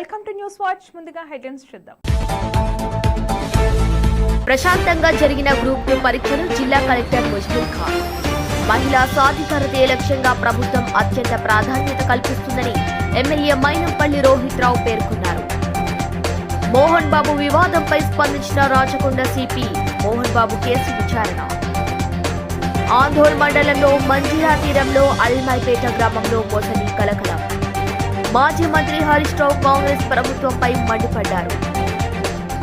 Welcome to news watch. ముందుగా headlines చూద్దాం. ప్రశాంతంగా జరిగిన గ్రూప్ టూ పరీక్షలు జిల్లా కలెక్టర్ ముజ్బుల్ ఖాన్ మహిళా సాధికారతే లక్ష్యంగా ప్రభుత్వం అత్యంత ప్రాధాన్యత కల్పిస్తుందని ఎమ్మెల్యే మైనంపల్లి రోహిత్ రావు పేర్కొన్నారు. మోహన్ బాబు వివాదంపై స్పందించిన రాచకొండ సిపి మోహన్ బాబు కేసు విచారణ. ఆందోళ్ మండలంలో మంజిరా తీరంలో అల్మైపేట గ్రామంలో మోసని కలకలం. మాజీ మంత్రి హరీష్ రావు కాంగ్రెస్ ప్రభుత్వంపై మండిపడ్డారు.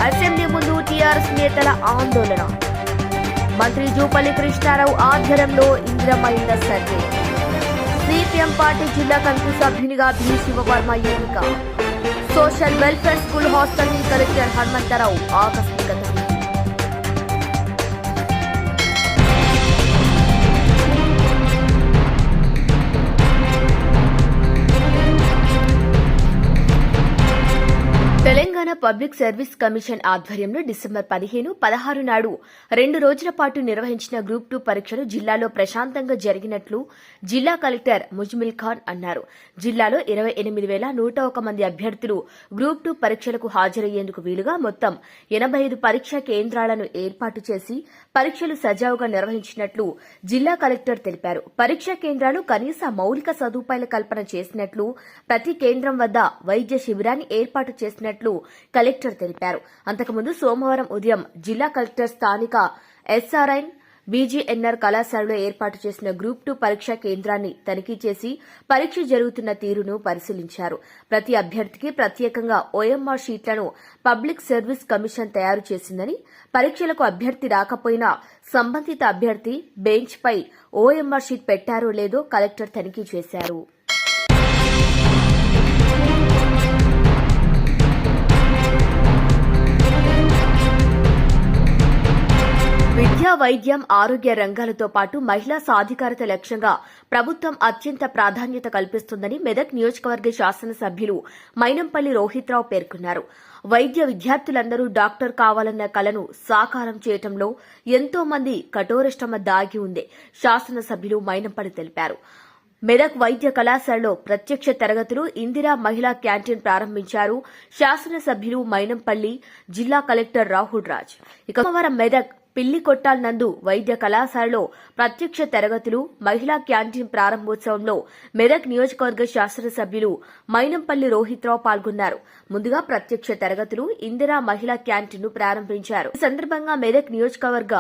అసెంబ్లీ ముందు టీఆర్ఎస్ నేతల ఆందోళన. మంత్రి జూపల్లి కృష్ణారావు ఆధ్వర్యంలో ఇంద్రమైంద సర్వే. సిపిఎం పార్టీ జిల్లా కమిటీ సభ్యునిగా బి శివవర్మ ఎన్నిక. సోషల్ వెల్ఫేర్ స్కూల్ హాస్టల్ని కలెక్టర్ హనుమంతరావు ఆకస్మిక పబ్లిక్ సర్వీస్ కమిషన్ ఆధ్వర్యంలో డిసెంబర్ పదిహేను పదహారు నాడు రెండు రోజుల పాటు నిర్వహించిన గ్రూప్ టూ పరీక్షలు జిల్లాలో ప్రశాంతంగా జరిగినట్లు జిల్లా కలెక్టర్ ముజ్మిల్ ఖాన్ అన్నారు. జిల్లాలో ఇరవై ఎనిమిది వేల నూట ఒక మంది అభ్యర్థులు గ్రూప్ టూ పరీక్షలకు హాజరయ్యేందుకు వీలుగా మొత్తం ఎనబై ఐదు పరీక్షా కేంద్రాలను ఏర్పాటు చేసి పరీక్షలు సజావుగా నిర్వహించినట్లు జిల్లా కలెక్టర్ తెలిపారు. పరీక్షా కేంద్రాలు కనీస మౌలిక సదుపాయాల కల్పన చేసినట్లు ప్రతి కేంద్రం వద్ద వైద్య శిబిరాన్ని ఏర్పాటు చేసినట్లు కలెక్టర్ తెలిపారు. అంతకుముందు సోమవారం ఉదయం జిల్లా కలెక్టర్ స్థానిక ఎస్ఆర్ఐన్ బీజీఎన్ఆర్ కళాశాలలో ఏర్పాటు చేసిన గ్రూప్ టూ పరీక్షా కేంద్రాన్ని తనిఖీ చేసి పరీక్ష జరుగుతున్న తీరును పరిశీలించారు. ప్రతి అభ్యర్థికి ప్రత్యేకంగా ఓఎంఆర్ షీట్లను పబ్లిక్ సర్వీస్ కమిషన్ తయారు చేసిందని పరీక్షలకు అభ్యర్థి రాకపోయినా సంబంధిత అభ్యర్థి బెంచ్పై ఓఎంఆర్ షీట్ పెట్టారో లేదో కలెక్టర్ తనిఖీ చేశారు. వైద్యం ఆరోగ్య రంగాలతో పాటు మహిళా సాధికారత లక్ష్యంగా ప్రభుత్వం అత్యంత ప్రాధాన్యత కల్పిస్తుందని మెదక్ నియోజకవర్గ శాసనసభ్యులు మైనంపల్లి రోహిత్రావు పేర్కొన్నారు. వైద్య విద్యార్థులందరూ డాక్టర్ కావాలన్న కలను సాకారం చేయటంలో ఎంతో మంది కఠోరశ్రమ దాగి ఉంది శాసనసభ్యులు మైనంపల్లి తెలిపారు. మెదక్ వైద్య కళాశాలలో ప్రత్యక్ష తరగతులు ఇందిరా మహిళా క్యాంటీన్ ప్రారంభించారు శాసనసభ్యులు మైనంపల్లి జిల్లా కలెక్టర్ రాహుల్ రాజ్. ఇక సోమవారం మెదక్ పిల్లి కొట్టాల్ నందు వైద్య కళాశాలలో ప్రత్యక్ష తరగతులు మహిళా క్యాంటీన్ ప్రారంభోత్సవంలో మెదక్ నియోజకవర్గ శాసనసభ్యులు మైనంపల్లి రోహిత్రావు పాల్గొన్నారు. ముందుగా ప్రత్యక్ష తరగతులు ఇందిరా మహిళా క్యాంటీన్ ప్రారంభించారు. ఈ సందర్భంగా మెదక్ నియోజకవర్గ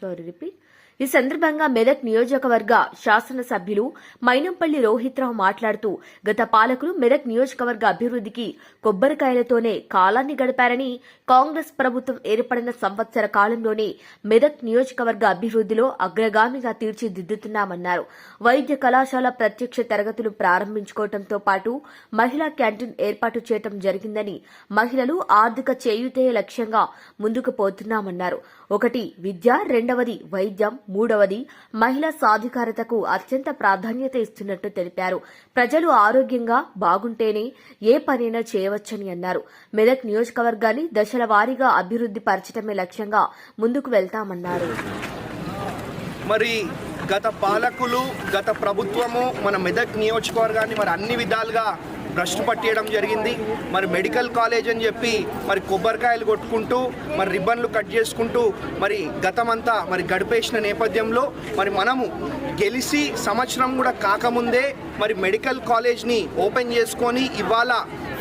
సారీ రిపీట్ ఈ సందర్భంగా మెదక్ నియోజకవర్గ శాసనసభ్యులు మైనంపల్లి రోహిత్రావు మాట్లాడుతూ గత పాలకులు మెదక్ నియోజకవర్గ అభివృద్ధికి కొబ్బరికాయలతోనే కాలాన్ని గడిపారని కాంగ్రెస్ ప్రభుత్వం ఏర్పడిన సంవత్సర కాలంలోనే మెదక్ నియోజకవర్గ అభివృద్ధిలో అగ్రగామిగా తీర్చిదిద్దుతున్నామన్నారు. వైద్య కళాశాల ప్రత్యక్ష తరగతులు ప్రారంభించుకోవడంతో పాటు మహిళా క్యాంటీన్ ఏర్పాటు చేయడం జరిగిందని మహిళలు ఆర్థిక చేయుతే లక్ష్యంగా ముందుకు పోతున్నామన్నారు. ఒకటి విద్య రెండవది వైద్యం మూడవది మహిళా సాధికారతకు అత్యంత ప్రాధాన్యత ఇస్తున్నట్టు తెలిపారు. ప్రజలు ఆరోగ్యంగా బాగుంటేనే ఏ పనైనా చేయవచ్చని అన్నారు. మెదక్ నియోజకవర్గాన్ని దశల వారీగా అభివృద్ది పరచడమే లక్ష్యంగా ముందుకు వెళ్తామన్నారు. మరి గత పాలకులు గత ప్రభుత్వము మన మెదక్ నియోజకవర్గాన్ని మరి అన్ని విధాలుగా భ్రష్టు పట్టేయడం జరిగింది. మరి మెడికల్ కాలేజ్ అని చెప్పి మరి కొబ్బరికాయలు కొట్టుకుంటూ మరి రిబ్బన్లు కట్ చేసుకుంటూ మరి గతమంతా మరి గడిపేసిన నేపథ్యంలో మరి మనము గెలిచి సంవత్సరం కూడా కాకముందే మరి మెడికల్ కాలేజ్ని ఓపెన్ చేసుకొని ఇవాళ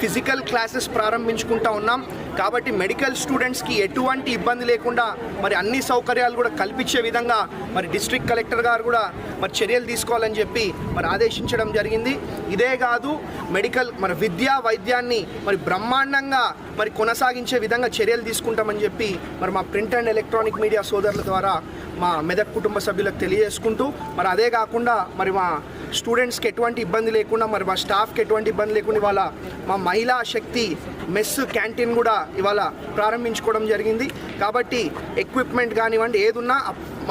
ఫిజికల్ క్లాసెస్ ప్రారంభించుకుంటా ఉన్నాం. కాబట్టి మెడికల్ స్టూడెంట్స్కి ఎటువంటి ఇబ్బంది లేకుండా మరి అన్ని సౌకర్యాలు కూడా కల్పించే విధంగా మరి డిస్ట్రిక్ట్ కలెక్టర్ గారు కూడా మరి చర్యలు తీసుకోవాలని చెప్పి మరి ఆదేశించడం జరిగింది. ఇదే కాదు మెడికల్ మన విద్యా వైద్యాన్ని మరి బ్రహ్మాండంగా మరి కొనసాగించే విధంగా చర్యలు తీసుకుంటామని చెప్పి మరి మా ప్రింట్ అండ్ ఎలక్ట్రానిక్ మీడియా సోదరుల ద్వారా మా మెదక్ కుటుంబ సభ్యులకు తెలియజేసుకుంటూ మరి అదే కాకుండా మరి మా స్టూడెంట్స్కి ఎటువంటి ఇబ్బంది లేకుండా మరి మా స్టాఫ్కి ఎటువంటి ఇబ్బంది లేకుండా ఇవాళ మా మహిళా శక్తి మెస్ క్యాంటీన్ కూడా ఇవాళ ప్రారంభించుకోవడం జరిగింది. కాబట్టి ఎక్విప్మెంట్ కానివ్వండి ఏదున్నా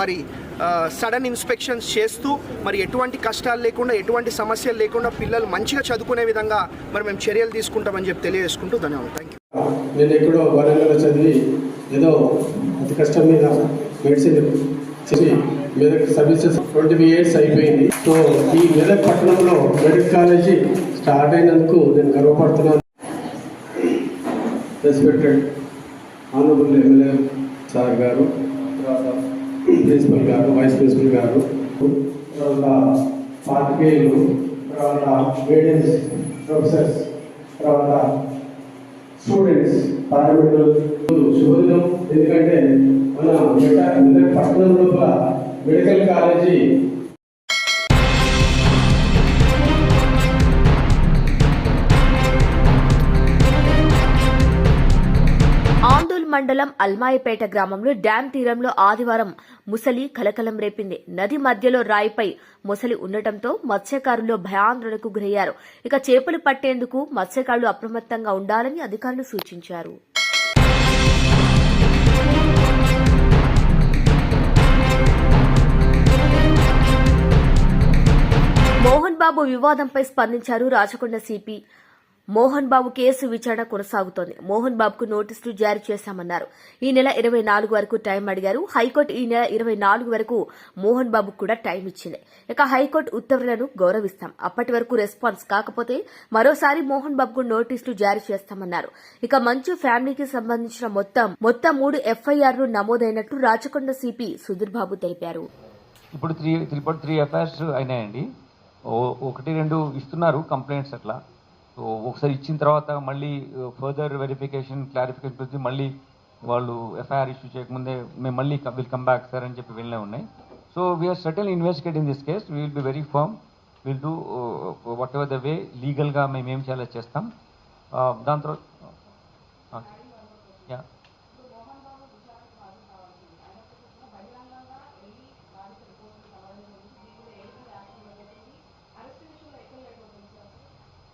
మరి సడన్ ఇన్స్పెక్షన్స్ చేస్తూ మరి ఎటువంటి కష్టాలు లేకుండా ఎటువంటి సమస్యలు లేకుండా పిల్లలు మంచిగా చదువుకునే విధంగా మరి మేము చర్యలు తీసుకుంటామని చెప్పి తెలియజేసుకుంటూ ధన్యవాదాలు. థ్యాంక్ యూ నేను ఎక్కడో వరంగల్ చదివి ఏదో అతి కష్టం మీద మెడిసిన్ చేసి మెదక్ సర్వీసెస్ ట్వంటీ ఇయర్స్ అయిపోయింది. సో ఈ మెదక్ పట్టణంలో మెడిక్ కాలేజీ స్టార్ట్ అయినందుకు నేను గర్వపడుతున్నాను. రెస్పెక్టెడ్ ఆనరబుల్ ఎమ్మెల్యే సార్ గారు తర్వాత ప్రిన్సిపల్ గారు వైస్ ప్రిన్సిపల్ గారు తర్వాత పాతికేయులు తర్వాత గైడెన్స్ ప్రొఫెసర్స్ తర్వాత స్టూడెంట్స్ పారామెడికల్ శుభదినం ఎందుకంటే మన మెట- పట్టణం లోపల మెడికల్ కాలేజీ మండలం అల్మాయిపేట గ్రామంలో డ్యాం తీరంలో ఆదివారం ముసలి కలకలం రేపింది. నది మధ్యలో రాయిపై ముసలి ఉండటంతో మత్స్యకారులు భయాందోళనకు గురయ్యారు. ఇక చేపలు పట్టేందుకు మత్స్యకారులు అప్రమత్తంగా ఉండాలని అధికారులు సూచించారు. మోహన్ బాబు వివాదంపై స్పందించారు రాచకొండ సిపి. మోహన్ బాబు కేసు విచారణ కొనసాగుతోంది. మోహన్ బాబుకు నోటీసులు జారీ చేశామన్నారు. ఈ నెల ఇరవై నాలుగు వరకు టైం అడిగారు. హైకోర్టు ఈ నెల ఇరవై నాలుగు వరకు మోహన్ బాబుకు కూడా టైం ఇచ్చింది. ఇక హైకోర్టు ఉత్తర్వులను గౌరవిస్తాం. అప్పటి వరకు రెస్పాన్స్ కాకపోతే మరోసారి మోహన్ బాబుకు నోటీసులు జారీ చేస్తామన్నారు. ఇక మంచు ఫ్యామిలీకి సంబంధించిన మొత్తం మొత్తం మూడు ఎఫ్ఐఆర్లు నమోదైనట్లు రాచకొండ సిపి సుధీర్ బాబు తెలిపారు. ఇప్పుడు త్రీ త్రీ త్రీ ఎఫ్ఐఆర్స్ అయినాయండి. ఒకటి రెండు ఇస్తున్నారు కంప్లైంట్స్ అట్లా. సో ఒకసారి ఇచ్చిన తర్వాత మళ్ళీ ఫర్దర్ వెరిఫికేషన్ క్లారిఫికేషన్ వచ్చి మళ్ళీ వాళ్ళు ఎఫ్ఐఆర్ ఇష్యూ చేయకముందే మేము మళ్ళీ విల్ కమ్ బ్యాక్ సార్ అని చెప్పి వెళ్ళే ఉన్నాయి. So we are certain investigate in this case will be very firm will do whatever the way లీగల్గా మేము ఏం చేయాలో చేస్తాం. దాని తర్వాత యా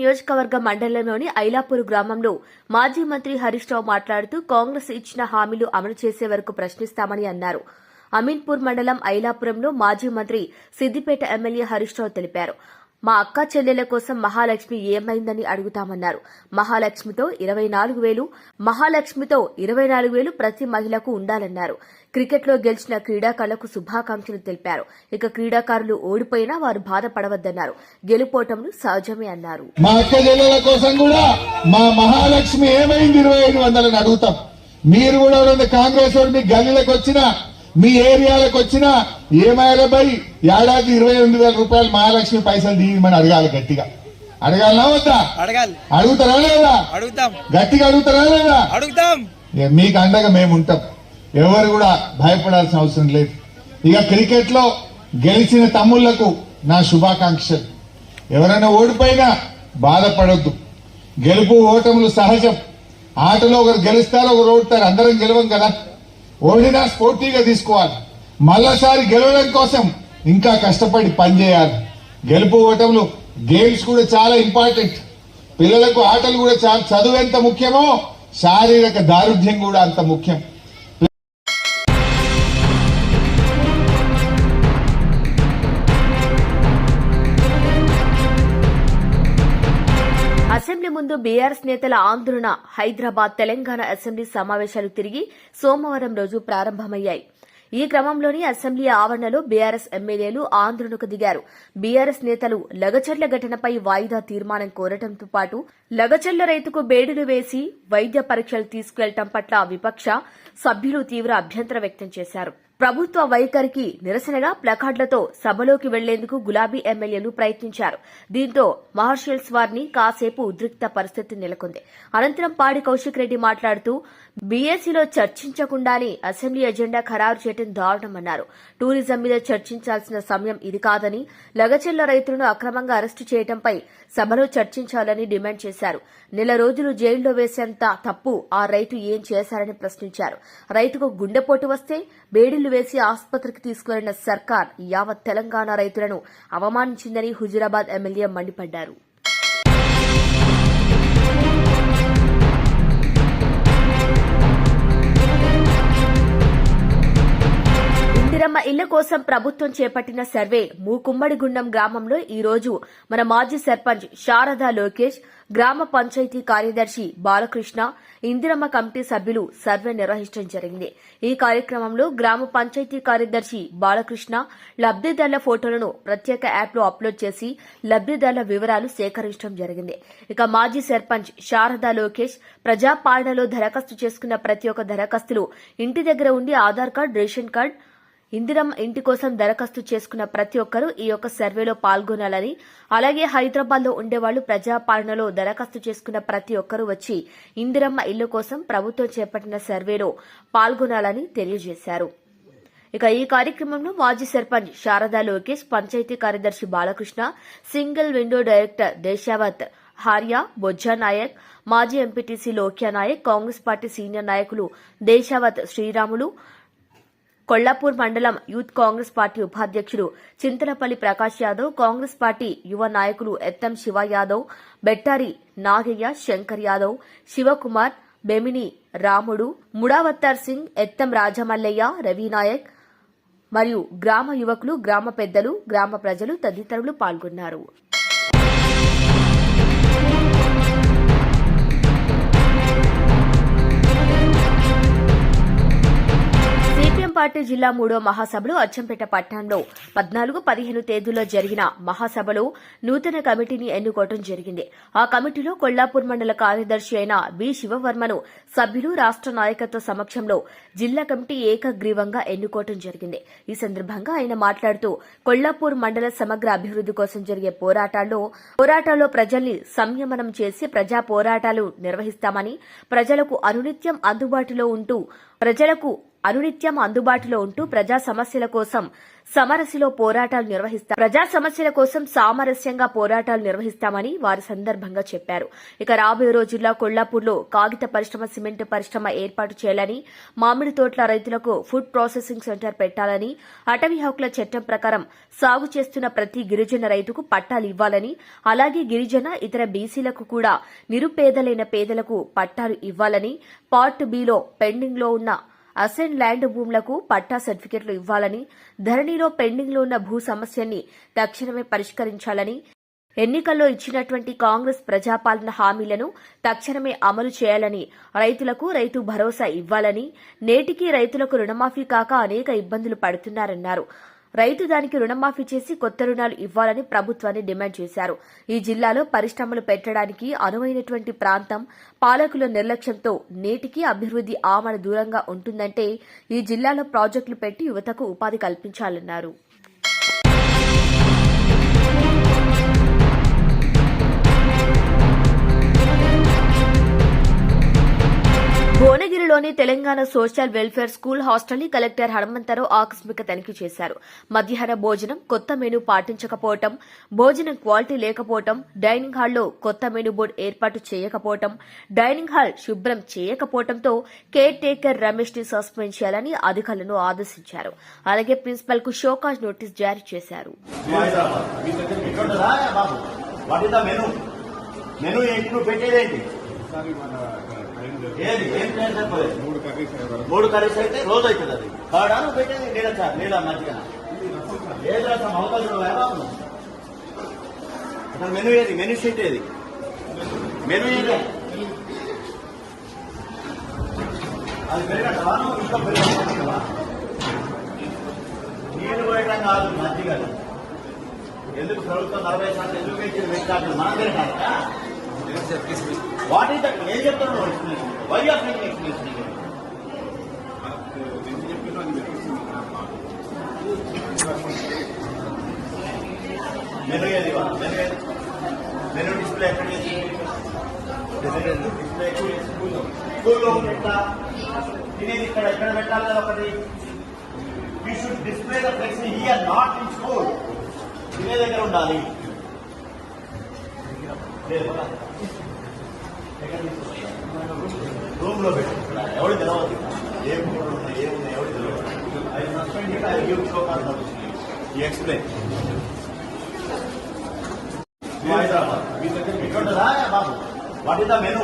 నియోజకవర్గ మండలంలోని ఐలాపూర్ గ్రామంలో మాజీ మంత్రి హరీష్ రావు మాట్లాడుతూ కాంగ్రెస్ ఇచ్చిన హామీలు అమలు చేసే వరకు ప్రశ్నిస్తామని అన్నారు. అమీన్పూర్ మండలం ఐలాపురంలో మాజీ మంత్రి సిద్దిపేట ఎమ్మెల్యే హరీష్ రావు తెలిపారు. మా అక్క చెల్లెల కోసం మహాలక్ష్మి ఏమైందని అడుగుతామన్నారు. మహాలక్ష్మితో ఇరవై నాలుగు వేలు మహాలక్ష్మితో ఇరవై నాలుగు వేలు ప్రతి మహిళకు ఉండాలన్నారు. క్రికెట్లో గెలిచిన క్రీడాకారులకు శుభాకాంక్షలు తెలిపారు. ఇక క్రీడాకారులు ఓడిపోయినా వారు బాధపడవద్దన్నారు. గెలుపోటములు సహజమే అన్నారు. మా అక్క చెల్లెల కోసం కూడా మా మహాలక్ష్మి ఏమైంది ఇరవై ఐదు వందలని అడుగుతాం. మీరు కూడా కాంగ్రెస్ వాడు మీ గల్లీలకు వచ్చినా మీ ఏరియాలకు వచ్చినా ఏమైనా ఏడాది ఇరవై ఎనిమిది వేల రూపాయలు మహాలక్ష్మి పైసలు తీయమని అడగాలి గట్టిగా. అడగాలనా వద్దా? అడగాలి. అడుగుతారా లేదా? అడుగుతాం. గట్టిగా అడుగుతారా లేదా? అడుగుతాం. మీకు అండగా మేము ఉంటాం. ఎవరు కూడా భయపడాల్సిన అవసరం లేదు. ఇక క్రికెట్లో గెలిచిన తమ్ముళ్ళకు నా శుభాకాంక్షలు. ఎవరైనా ఓడిపోయినా బాధపడొద్దు. గెలుపు ఓటములు సహజం. ఆటలో ఒకరు గెలుస్తారు ఒకరు ఓడతారు. అందరం గెలవం కదా. ఓడినా స్పోర్టీగా తీసుకోవాలి. మళ్ళాసారి గెలవడం కోసం ఇంకా కష్టపడి పనిచేయాలి. గెలుపు ఓటములు గేమ్స్ కూడా చాలా ఇంపార్టెంట్. పిల్లలకు ఆటలు కూడా చాలా చదువు ఎంత ముఖ్యమో శారీరక దారుఢ్యం కూడా అంత ముఖ్యం. ముందు బీఆర్ఎస్ నేతల ఆందోళన హైదరాబాద్ తెలంగాణ అసెంబ్లీ సమావేశాలు తిరిగి సోమవారం రోజు ప్రారంభమయ్యాయి. ఈ క్రమంలోని అసెంబ్లీ ఆవరణలో బీఆర్ఎస్ ఎమ్మెల్యేలు ఆందోళనకు దిగారు. బీఆర్ఎస్ నేతలు లగచర్ల ఘటనపై వాయిదా తీర్మానం కోరటంతో పాటు లగచర్ల రైతుకు బేడులు వేసి వైద్య పరీక్షలు తీసుకెళ్ళటం పట్ల విపక్ష సభ్యులు తీవ్ర అభ్యంతరం వ్యక్తం చేశారు. ప్రభుత్వ వైఖరికి నిరసనగా ప్లకార్డులతో సభలోకి వెళ్ళేందుకు గులాబీ ఎమ్మెల్యేలు ప్రయత్నించారు. దీంతో మహర్షల్స్ వారిని కాసేపు ఉద్రిక్త పరిస్థితి నెలకొంది. అనంతరం పాడి కౌశిక్ రెడ్డి మాట్లాడుతూ బీఎస్సీలో చర్చించకుండానే అసెంబ్లీ ఎజెండా ఖరారు చేయడం దారుణమన్నారు. టూరిజం మీద చర్చించాల్సిన సమయం ఇది కాదని లగచెల్ల రైతులను అక్రమంగా అరెస్టు చేయడంపై సభలో చర్చించాలని డిమాండ్ చేశారు. నెల రోజులు జైల్లో వేసేంత తప్పు ఆ రైతు ఏం చేశారని ప్రశ్నించారు. రైతుకు గుండెపోటు వస్తే బేడీలు వేసి ఆసుపత్రికి తీసుకువెళ్ళిన సర్కార్ యావత్ తెలంగాణ రైతులను అవమానించిందని హుజురాబాద్ ఎమ్మెల్యే మండిపడ్డారు. ఇందిరమ్మ ఇళ్ళ కోసం ప్రభుత్వం చేపట్టిన సర్వే మూకుమ్మడిగుండం గ్రామంలో ఈ రోజు మన మాజీ సర్పంచ్ శారదా లోకేష్ గ్రామ పంచాయతీ కార్యదర్శి బాలకృష్ణ ఇందిరమ్మ కమిటీ సభ్యులు సర్వే నిర్వహించడం జరిగింది. ఈ కార్యక్రమంలో గ్రామ పంచాయతీ కార్యదర్శి బాలకృష్ణ లబ్దిదారుల ఫోటోలను ప్రత్యేక యాప్లో అప్లోడ్ చేసి లబ్దిదారుల వివరాలు సేకరించడం జరిగింది. ఇక మాజీ సర్పంచ్ శారదా లోకేష్ ప్రజాపాలనలో దరఖాస్తు చేసుకున్న ప్రతి ఒక్క దరఖాస్తులు ఇంటి దగ్గర ఉండి Aadhaar card ration card Indiramma ఇంటి కోసం దరఖాస్తు చేసుకున్న ప్రతి ఒక్కరూ ఈ యొక్క సర్వేలో పాల్గొనాలని అలాగే హైదరాబాద్లో ఉండేవాళ్ళు ప్రజాపాలనలో దరఖాస్తు చేసుకున్న ప్రతి ఒక్కరూ వచ్చి ఇందిరమ్మ ఇల్లు కోసం ప్రభుత్వం చేపట్టిన సర్వేలో పాల్గొనాలని తెలియజేశారు. ఇక ఈ కార్యక్రమంలో మాజీ సర్పంచ్ శారదా లోకేష్ పంచాయతీ కార్యదర్శి Balakrishna single window director Deshavath Harya Bojja Nayak మాజీ MPTC Lokya Nayak Congress party senior నాయకులు దేశావత్ శ్రీరాములు కొల్లాపూర్ మండలం యూత్ కాంగ్రెస్ పార్టీ ఉపాధ్యక్షుడు చింతలపల్లి ప్రకాష్ యాదవ్ కాంగ్రెస్ పార్టీ యువ నాయకులు ఎత్తం శివ యాదవ్ బెట్టారి నాగయ్య శంకర్ యాదవ్ శివకుమార్ బెమిని రాముడు ముడావత్తార్ సింగ్ ఎత్తం రాజమల్లయ్య రవినాయక్ మరియు గ్రామ యువకులు గ్రామ పెద్దలు గ్రామ ప్రజలు తదితరులు పాల్గొన్నారు. పార్టీ జిల్లా మూడో మహాసభలో అచ్చంపేట పట్టణంలో పద్నాలుగు పదిహేను తేదీల్లో జరిగిన మహాసభలో నూతన కమిటీని ఎన్నుకోవడం జరిగింది. ఆ కమిటీలో కొల్లాపూర్ మండల కార్యదర్శి అయిన బి శివవర్మను సభ్యులు రాష్ట నాయకత్వ సమక్షంలో జిల్లా కమిటీ ఏకగ్రీవంగా ఎన్నుకోవడం జరిగింది. ఈ సందర్భంగా ఆయన మాట్లాడుతూ కొల్లాపూర్ మండల సమగ్ర అభివృద్ది కోసం జరిగే పోరాటాల్లో పోరాటాల్లో ప్రజల్ని సంయమనం చేసి ప్రజా పోరాటాలు నిర్వహిస్తామని ప్రజలకు అనునిత్యం అందుబాటులో ఉంటూ ప్రజలకు అనునిత్యం అందుబాటులో ఉంటూ ప్రజా సమస్యల కోసం సమరస్యలో పోరాటాలు నిర్వహిస్తా ప్రజా సమస్యల కోసం సామరస్యంగా పోరాటాలు నిర్వహిస్తామని వారి సందర్భంగా చెప్పారు. ఇక రాబోయే రోజుల్లో కొల్లాపూర్లో కాగిత పరిశ్రమ సిమెంట్ పరిశ్రమ ఏర్పాటు చేయాలని మామిడి తోట్ల రైతులకు ఫుడ్ ప్రాసెసింగ్ సెంటర్ పెట్టాలని అటవీ హక్కుల చట్టం ప్రకారం సాగు చేస్తున్న ప్రతి గిరిజన రైతుకు పట్టాలు ఇవ్వాలని అలాగే గిరిజన ఇతర బీసీలకు కూడా నిరుపేదలైన పేదలకు పట్టాలు ఇవ్వాలని పార్ట్ బిలో పెండింగ్లో ఉన్న అసెంట్ ల్యాండ్ భూములకు పట్టా సర్టిఫికెట్లు ఇవ్వాలని ధరణిలో పెండింగ్లో ఉన్న భూ సమస్యని తక్షణమే పరిష్కరించాలని ఎన్నికల్లో ఇచ్చినటువంటి కాంగ్రెస్ ప్రజాపాలన హామీలను తక్షణమే అమలు చేయాలని రైతులకు రైతు భరోసా ఇవ్వాలని నేటికి రైతులకు రుణమాఫీ కాక అనేక ఇబ్బందులు పడుతున్నారన్నారు. రైతు దానికి రుణమాఫీ చేసి కొత్త రుణాలు ఇవ్వాలని ప్రభుత్వాన్ని డిమాండ్ చేశారు. ఈ జిల్లాలో పరిశ్రమలు పెట్టడానికి అనువైనటువంటి ప్రాంతం పాలకుల నిర్లక్ష్యంతో నేటికి అభివృద్ది ఆమడ దూరంగా ఉంటుందంటే ఈ జిల్లాలో ప్రాజెక్టులు పెట్టి యువతకు ఉపాధి కల్పించాలన్నారు. భువనగిరిలోని తెలంగాణ సోషల్ వెల్ఫేర్ స్కూల్ హాస్టల్ని కలెక్టర్ హనుమంతరావు ఆకస్మిక తనిఖీ చేశారు. మధ్యాహ్న భోజనం కొత్త మెనూ పాటించకపోవటం భోజనం క్వాలిటీ లేకపోవటం డైనింగ్ హాల్లో కొత్త మెనూ బోర్డు ఏర్పాటు చేయకపోవటం డైనింగ్ హాల్ శుభ్రం చేయకపోవటంతో కేర్ టేకర్ రమేష్ని సస్పెండ్ చేయాలని అధికారులను ఆదేశించారు. అలాగే ప్రిన్సిపల్కు షోకాజ్ నోటీస్ జారీ చేశారు. మెను. ఏది? ఏం ప్లాన్ సరిపోలేదు మూడు కర్రీస్ అయితే రోజు అవుతుంది అది. కాడా పెట్టేది లేదా సార్ లేదా మధ్యన ఏది రాసాం అవకాశం బాబు అసలు మెను ఏది? మెను షీట్ ఏది? మెను ఏది అది పెరిగట్టవా ఇంకా ఇంట్లో పెరిగట్టవా నీళ్ళు పోయటం కాదు మజ్జిగ ఎందుకు ప్రభుత్వం నలభై శాతం ఎందుకు పెంచింది పెట్టాలి మనం పెరగాలి వాట్ ఈస్ దట్ ఏం చెప్తున్నాను explanation? Why are making explanation menu ఏది వా? మెను డిస్ప్లే ఎక్కడ డిస్ప్లే ఎక్కడ స్కూల్లో. పెట్టా. తినేది ఇక్కడ ఎక్కడ పెట్టాలి కదా ఒకటి? You should display the flex here not in school తినే దగ్గర ఉండాలి. లేదు లో పెట్టు. ఎవరు తెలవదు. ఏం ఫోటోలు ఉన్నాయి ఏమున్నాయి ఎవరు తెలియదు I suspend I give show call you explain. Hyderabad. మీ దగ్గర పెట్టుంటుందా బాబు. What is the menu.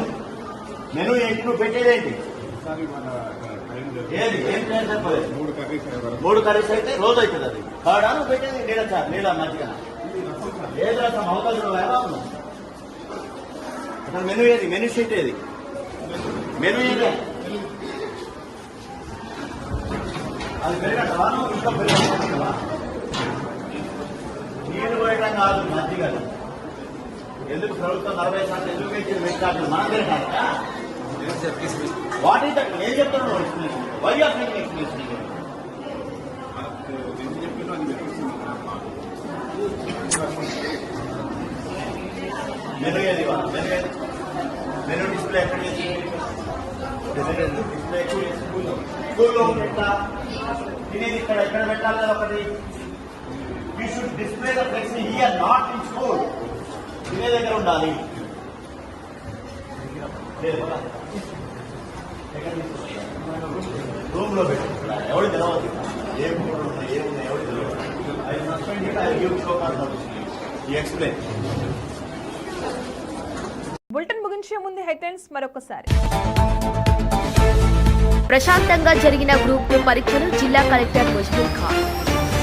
Menu ఏంటి? నువ్వు పెట్టేదేంటి ఏది? ఏం ప్లాన్ చెప్పలేదు మూడు కర్రీస్ అయితే రోజు అవుతుంది అది. కాడా? నువ్వు పెట్టేది నీడ సార్ నీడ మధ్యగా ఏది రసం? అవకాశం అసలు మెను ఏది? మెను షీట్ ఏది? మెను ఏది? అది ఇంకా పెరగటవా నీళ్ళు పోయటం కాదు మధ్యగా ఎందుకు ప్రభుత్వం నలభై శాతం ఇచ్చింది వెంకటాటం మనం తిరగాక వాట్ ఈస్ దట్ నేను చెప్తున్నాను explanation. Why making explanation? Menu ఏది మెను ఏది మెను డిస్ప్లే ఎక్కడ డిస్ప్లే స్కూల్లో స్కూల్లో పెట్టా తినేది ఇక్కడ ఎక్కడ పెట్టాలి కదా ఒకటి you should display the flex here not in school తినే దగ్గర ఉండాలి రూమ్లో పెట్టి ఎవరు తెలవదు ఏ ఫోటోలు ఉన్నాయి ఏమున్నాయి ఎవరు తెలియదు I suspend I give show call explain ముగించే ముందు హెడ్లైన్స్ మరొకసారి. ప్రశాంతంగా జరిగిన గ్రూప్ టూ పరీక్షను జిల్లా కలెక్టర్ ముజ్బుల్ ఖాన్.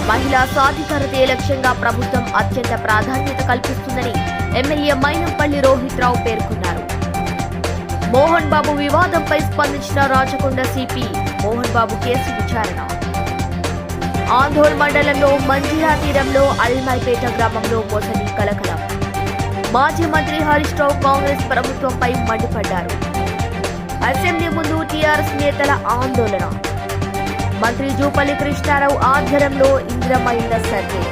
మహిళా సాధికారతే లక్ష్యంగా ప్రభుత్వం అత్యంత ప్రాధాన్యత కల్పిస్తుందని ఎమ్మెల్యే మైనంపల్లి రోహిత్ రావు పేర్కొన్నారు. మోహన్ బాబు వివాదంపై స్పందించిన రాచకొండ సిపి మోహన్ బాబు కేసు విచారణ. ఆందోళ్ మండలంలో మంజిరా తీరంలో అల్మైపేట గ్రామంలో మొసలి కలకలం. మాజీ మంత్రి హరీష్ రావు కాంగ్రెస్ ప్రభుత్వంపై మండిపడ్డారు. అసెంబ్లీ ముందు టీఆర్ఎస్ నేతల ఆందోళన. మంత్రి జూపల్లి కృష్ణారావు ఆధ్వర్యంలో ఇందిరమ్మ ఇళ్ళ సర్వే.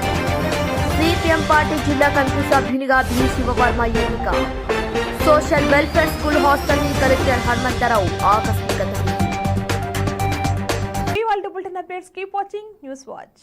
సిపిఎం పార్టీ జిల్లా కమిటీ సభ్యునిగా బి. శివవర్మ ఎన్నిక. Social welfare school hostel collector Hanumantharao ఆకస్మికత updates. Keep watching. News watch.